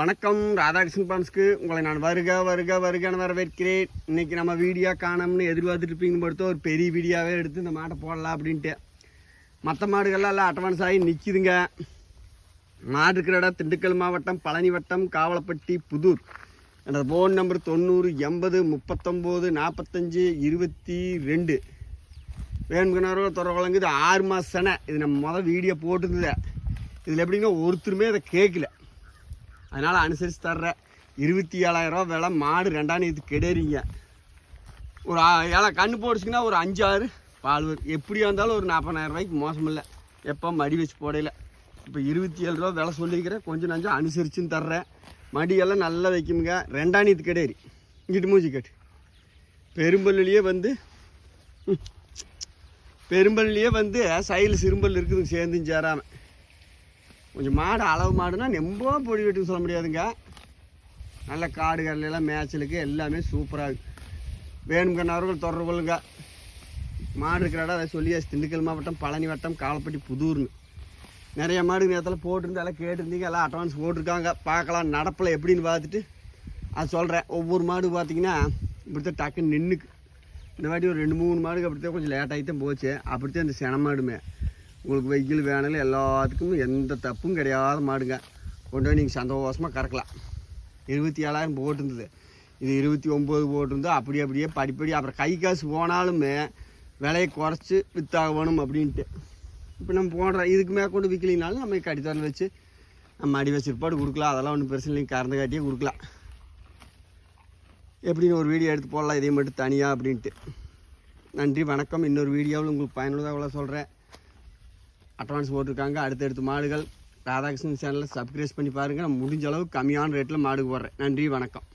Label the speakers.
Speaker 1: வணக்கம் ராதாகிருஷ்ணன் பான்ஸ்க்கு. உங்களை நான் வருக வருக வருகன்னு வரவேற்கிறேன். இன்றைக்கி நம்ம வீடியோ காணோம்னு எதிர்பார்த்துட்டு இருப்பீங்க பொறுத்த ஒரு பெரிய வீடியோவே எடுத்து இந்த மாட்டை போடலாம் அப்படின்ட்டு. மற்ற மாடுகள்லாம் எல்லாம் அட்வான்ஸ் ஆகி நிற்கிதுங்க மாடு இருக்கிற இடம் திண்டுக்கல் மாவட்டம் பழனி வட்டம் காவலப்பட்டி புதூர். எனது ஃபோன் நம்பர் தொண்ணூறு எண்பது முப்பத்தொம்போது நாற்பத்தஞ்சு இருபத்தி ரெண்டு. வேணுங்கிறவர்கள் தொடர்பு வழங்குது ஆறு மாதம் சனை. இது நம்ம முதல் வீடியோ போட்டிருந்தது. இதில் எப்படின்னா ஒருத்தருமே அதை கேட்கல. அதனால் அனுசரித்து தர்றேன் இருபத்தி ஏழாயிரரூவா விலை மாடு ரெண்டாம் இது கெடறீங்க. ஒரு ஆ- ஏழை கண்ணு போடுச்சுங்கன்னா ஒரு அஞ்சு ஆறு பால் வரும் எப்படியா இருந்தாலும் ஒரு நாற்பதாயிரம் ரூபாய்க்கு மோசம் இல்லை. எப்போ மடி வச்சு போடையில. இப்போ இருபத்தி ஏழு ரூபா விலை சொல்லிக்கிறேன் கொஞ்சம் நஞ்சம் அனுசரிச்சுன்னு தர்றேன். மடியெல்லாம் நல்லா வைக்குமுங்க. ரெண்டாம் நீத்து கிடையாது இங்கிட்டு மூஞ்சி கட்டு. பெரும்பல்லையே வந்து பெரும்பல்லையே வந்து சைடில் சிறும்பல் இருக்குது சேர்ந்தும் சேராமல் கொஞ்சம் மாடு அளவு மாடுனா ரொம்ப பொடி வெட்டுன்னு சொல்ல முடியாதுங்க. நல்ல காடு மேய்ச்சலுக்கு எல்லாமே சூப்பராக இருக்கு. வேணுங்கன்னவர்கள் தொடர்பு கொள்ளுங்க. மாடு இருக்கிற இடம் அதை சொல்லியாச்சு திண்டுக்கல் மாவட்டம் பழனி வட்டம் காலப்பட்டி புதூர்னு. நிறைய மாடு நேரத்தில் போட்டிருந்து எல்லாம் கேட்டிருந்தீங்க எல்லாம் அட்வான்ஸ் போட்டிருக்காங்க. பார்க்கலாம் நடப்பில் எப்படின்னு பார்த்துட்டு அது சொல்கிறேன் ஒவ்வொரு மாடு பார்த்தீங்கன்னா இப்படித்தான் டக்குன்னு நின்றுக்கு இந்த வாட்டி ஒரு ரெண்டு மூணு மாடுக்கு அப்படித்தான் கொஞ்சம் லேட்டாகி தான் போச்சு. அப்படித்தான் இந்த சென மாடுமே. உங்களுக்கு வெயில் வேனல் எல்லாத்துக்கும் எந்த தப்பும் கிடையாத மாடுங்க. கொண்டு போய் நீங்கள் சந்தோஷமாக கறக்கலாம். இருபத்தி ஏழாயிரம் போட்டிருந்தது. இது இருபத்தி ஒம்பது போட்டிருந்து அப்படி அப்படியே படிப்படி அப்புறம் கை காசு போனாலுமே விலையை குறைச்சி வித்தாகணும் அப்படின்ட்டு. இப்போ நம்ம போடுறோம் இதுக்கு மேற்கொண்டு விற்கலினாலும் நம்ம கடித்தரம் வச்சு நம்ம அடி வச்சிருப்பாடு கொடுக்கலாம். அதெல்லாம் ஒன்றும் பிரச்சனை இல்லைங்க. கறந்து காட்டியே கொடுக்கலாம். எப்படின்னு ஒரு வீடியோ எடுத்து போடலாம். இதே மட்டும் தனியாக அப்படின்ட்டு. நன்றி வணக்கம். இன்னொரு வீடியோவில் உங்களுக்கு பயனுள்ளதாக சொல்கிறேன் அட்வான்ஸ் போட்டிருக்காங்க. அடுத்தடுத்து மாடுகள் ராதாகிருஷ்ணன் சேனலில் சப்ஸ்கிரைப் பண்ணி பாருங்கள் நான் முடிஞ்ச அளவு கம்மியான ரேட்டில் மாடுக்கு போடுறேன். நன்றி வணக்கம்.